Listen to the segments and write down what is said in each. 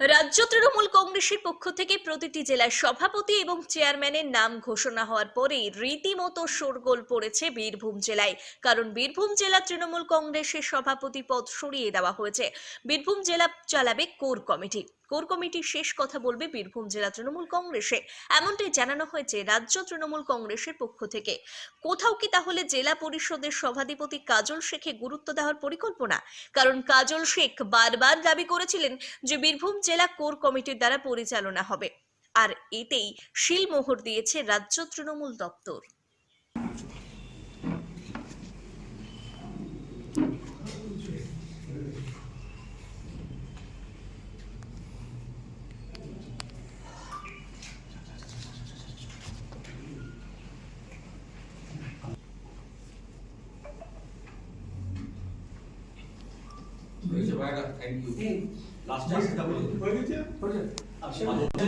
রাজ্য তৃণমূল কংগ্রেসের পক্ষ থেকে প্রতিটি জেলার সভাপতি এবং চেয়ারম্যানের নাম ঘোষণা হওয়ার পরেই রীতিমতো শোরগোল পড়েছে বীরভূম জেলায়। কারণ বীরভূম জেলা তৃণমূল কংগ্রেসের সভাপতি পদ সরিয়ে দেওয়া হয়েছে। বীরভূম জেলা চালাবে কোর কমিটি। কোর কমিটি শেষ কথা বলবে বীরভূম জেলা তৃণমূল কংগ্রেসে। এমনটাই জানানো হয়েছে রাজ্য তৃণমূল কংগ্রেসের পক্ষ থেকে। কোথাও কি তাহলে জেলা পরিষদের সভাধিপতি কাজল শেখে গুরুত্ব দেওয়ার পরিকল্পনা? কারণ কাজল শেখ বারবার দাবি করেছিলেন যে বীরভূম জেলা কোর কমিটির দ্বারা পরিচালনা হবে। আর এতেই শিলমোহর দিয়েছে রাজ্য তৃণমূল দপ্তর। থ্যাংক ইউ লাস্ট টাইম সেটা বলে হয়ে গেছে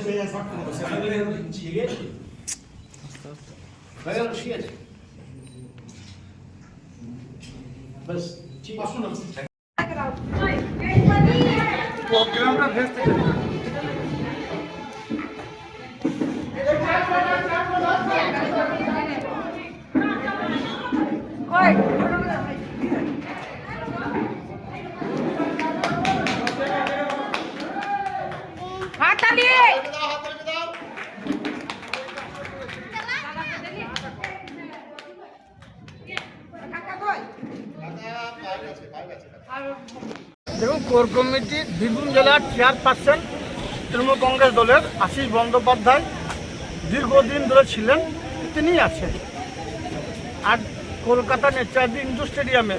হয়ে গেছে আছে। প্রোগ্রামটা ভেস্তে কোর বীরভূম জেলার চেয়ারপারসন তৃণমূল কংগ্রেস দলের আশিস বন্দ্যোপাধ্যায় দীর্ঘদিন ধরে ছিলেন তিনি আছেন। আর কলকাতা নেচারদি ইন্দু স্টেডিয়ামে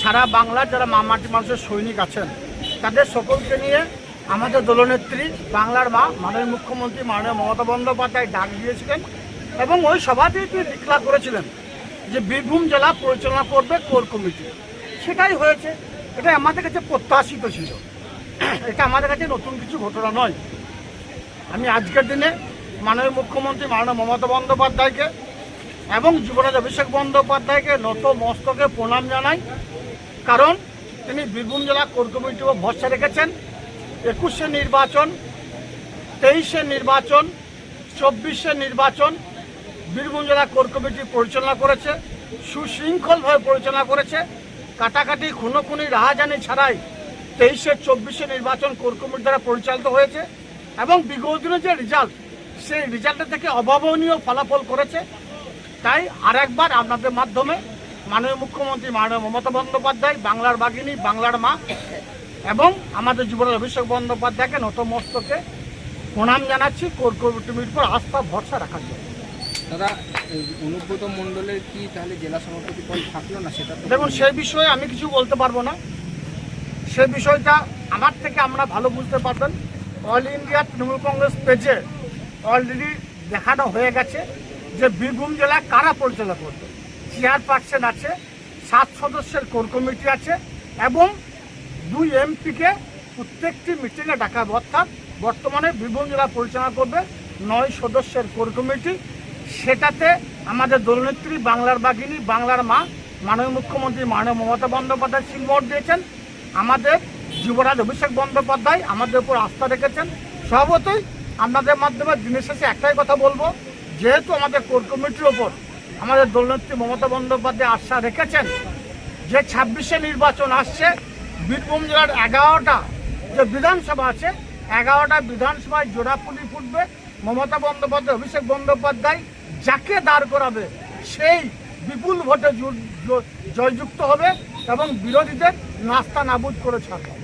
সারা বাংলার যারা মামাটি মানুষের সৈনিক আছেন, তাদের সকলকে নিয়ে আমাদের দলনেত্রী বাংলার মা, মাননীয় মুখ্যমন্ত্রী মাননীয় মমতা বন্দ্যোপাধ্যায় ডাক দিয়েছিলেন এবং ওই সভাতেই তিনি ডিক্লার করেছিলেন যে বীরভূম জেলা পরিচালনা করবে কোর কমিটি। সেটাই হয়েছে। এটা আমাদের কাছে প্রত্যাশিত ছিল। এটা আমাদের কাছে নতুন কিছু ঘটনা নয়। আমি আজকের দিনে মাননীয় মুখ্যমন্ত্রী, মাননীয় মমতা বন্দ্যোপাধ্যায়কে এবং যুবরাজ অভিষেক বন্দ্যোপাধ্যায়কে নত মস্তকে প্রণাম জানাই। কারণ তিনি বীরভূম জেলা কোর কমিটিও ভরসা রেখেছেন। একুশে নির্বাচন, তেইশে নির্বাচন, চব্বিশে নির্বাচন বীরভূম জেলা কোর কমিটি পরিচালনা করেছে, সুশৃঙ্খলভাবে পরিচালনা করেছে। কাটাকাটি, খুনোখুনি, রাহাজানি ছাড়াই তেইশে চব্বিশে নির্বাচন কোর কমিটি দ্বারা পরিচালিত হয়েছে এবং বিগত দিনের যে রেজাল্ট সেই রেজাল্টের থেকে অভাবনীয় ফলাফল করেছে। তাই আরেকবার আপনাদের মাধ্যমে মাননীয় মুখ্যমন্ত্রী মাননীয় মমতা বন্দ্যোপাধ্যায় বাংলার বাগিনী বাংলার মা এবং আমাদের যুবরাজ অভিষেক বন্দ্যোপাধ্যায়কে নতমস্তকে প্রণাম জানাচ্ছি। কোর কমিটির উপর আস্থা ভরসা রাখার জন্য। দাদা অনুব্রত মণ্ডলের কি তাহলে জেলা সভাপতি পদ থাকল না সেটা দেখুন সেই বিষয়ে আমি কিছু বলতে পারব না। সে বিষয়টা আমার থেকে আমরা ভালো বুঝতে পারবেন। অল ইন্ডিয়া তৃণমূল কংগ্রেস পেজে অলরেডি দেখানো হয়ে গেছে যে বীরভূম জেলা কারা পরিচালনা করবে। চেয়ারপারসন আছে, সাত সদস্যের কোর কমিটি আছে এবং দুই এমপিকে প্রত্যেকটি মিটিংয়ে ডাকা অর্থাৎ বর্তমানে বীরভূম জেলা পরিচালনা করবে নয় সদস্যের কোর কমিটি। সেটাতে আমাদের দলনেত্রী বাংলার বাঘিনী, বাংলার মা, মাননীয় মুখ্যমন্ত্রী মাননীয় মমতা বন্দ্যোপাধ্যায় সিলমোহর দিয়েছেন। আমাদের যুবরাজ অভিষেক বন্দ্যোপাধ্যায় আমাদের উপর আস্থা রেখেছেন। স্বভাবতই আপনাদের মাধ্যমে দিনের শেষে একটাই কথা বলব, যেহেতু আমাদের কোর কমিটির ওপর আমাদের দলনেত্রী মমতা বন্দ্যোপাধ্যায় আস্থা রেখেছেন, যে ছাব্বিশে নির্বাচন আসছে, বীরভূম জেলার এগারোটা যে বিধানসভা আছে, এগারোটা বিধানসভায় জোড়াপুলি ফুটবে। মমতা বন্দ্যোপাধ্যায়, অভিষেক বন্দ্যোপাধ্যায় যাকে দাঁড় করাবে, সেই বিপুল ভোটে জয়যুক্ত হবে। এবং বিরোধীদের নাস্তা নাবুদ করে ছাড়বে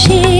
心。